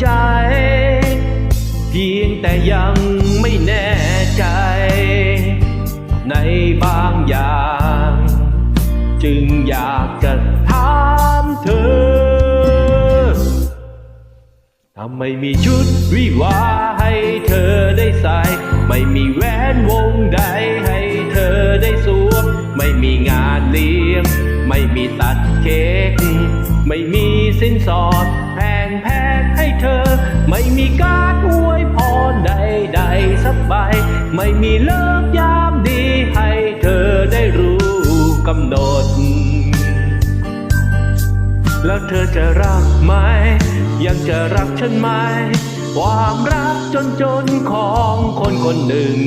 ใจ เพียงแต่ยังไม่แน่ใจ ในบางอย่าง จึงอยากจะถามเธอทำไมมีชุดวิวาให้เธอได้ใส่ ไม่มีแหวนวงใดให้เธอได้สวมไม่มีงานเลี้ยง ไม่มีตัดเค้กไม่มีสินสอดแพงแพงให้เธอ ไม่มีการอวยพรใดๆสักใบ ไม่มีเลิกยามดีให้เธอได้รู้กำหนด แล้วเธอจะรักไหม ยังจะรักฉันไหม ความรักจนจนๆของคนคนหนึ่ง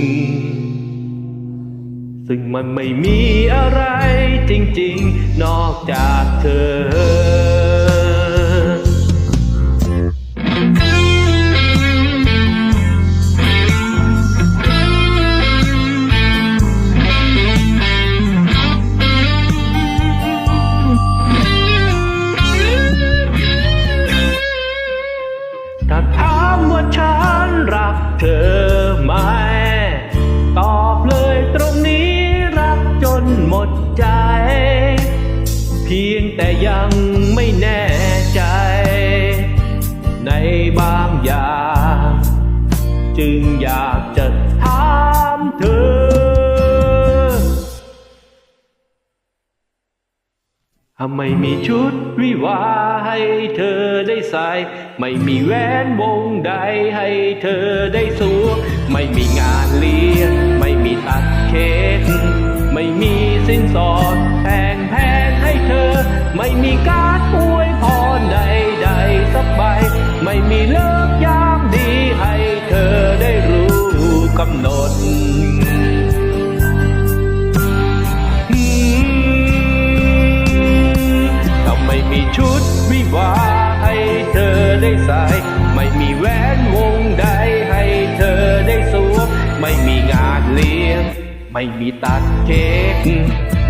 ซึ่งมันไม่มีอะไรจริงๆ นอกจากเธอ ไม่แน่ใจ ในบางอย่าง จึงอยากจะถามเธอ ทำไมมีชุดวิวาให้เธอได้ใส่ ไม่มีแหวนวงใดให้เธอได้สวมไม่มีงานเลี้ยง ม่มีเลิกยามดีให้เธอได้รู้กำหนดอืมทำไม่มีชุดวิวาให้เธอได้ใส่ ไม่มีแหวนวงใดให้เธอได้สวม ไม่มีงานเลี้ยง ไม่มีตัดเค้ก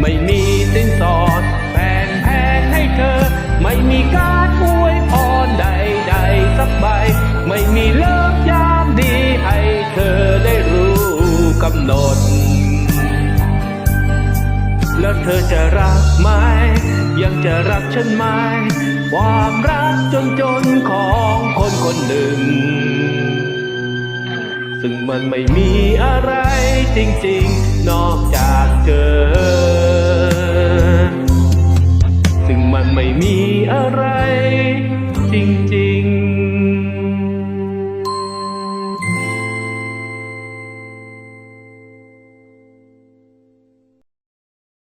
ไม่มีสินสอดแพงแพงให้เธอ ไม่มีการ กใบ ไม่มีเลิกยามดีให้เธอได้รู้กำหนด แล้วเธอจะรักไหม ยังจะรักฉันไหม ความรักจนจนๆของคนคนหนึ่ง ซึ่งมันไม่มีอะไรจริงๆ นอกจากเธอ